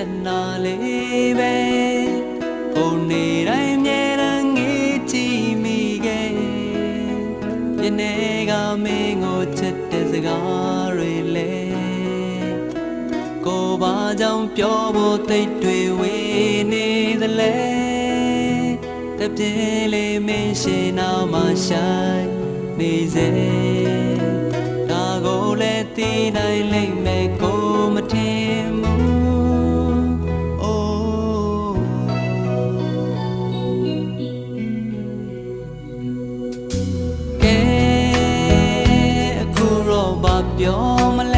က်နာလေးပဲပုံနေတိုင်းမြဲတမ်းငေးကြည့်မိခဲ့ယနေ့ကမင်းကိုချစ်တဲ့စကားတွေလဲကိုဘာကြောင့်ပြောဖို့သိတွေဝေနေသလဲတပြင်းလေးမင်းရှင်နာမှာရှိုင်းနေစေဒါကိုလည်းတည်နိုင်လိမ့် Yom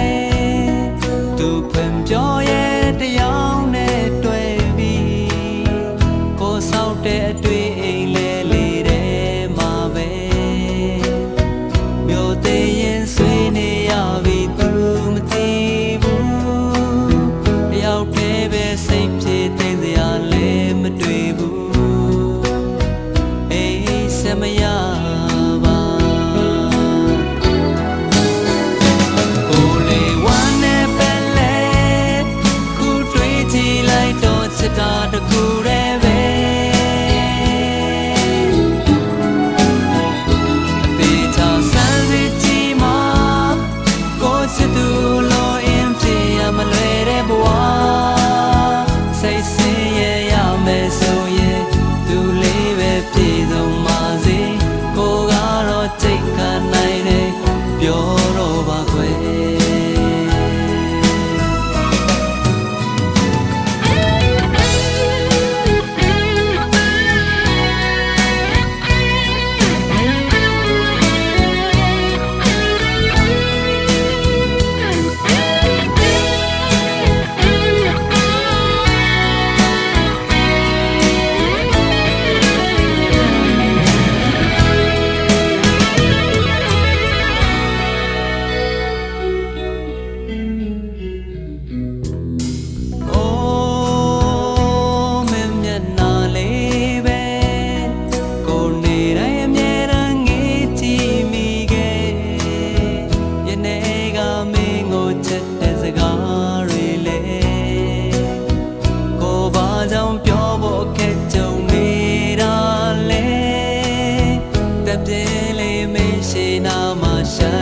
လေးမရှိနာမှာရှာ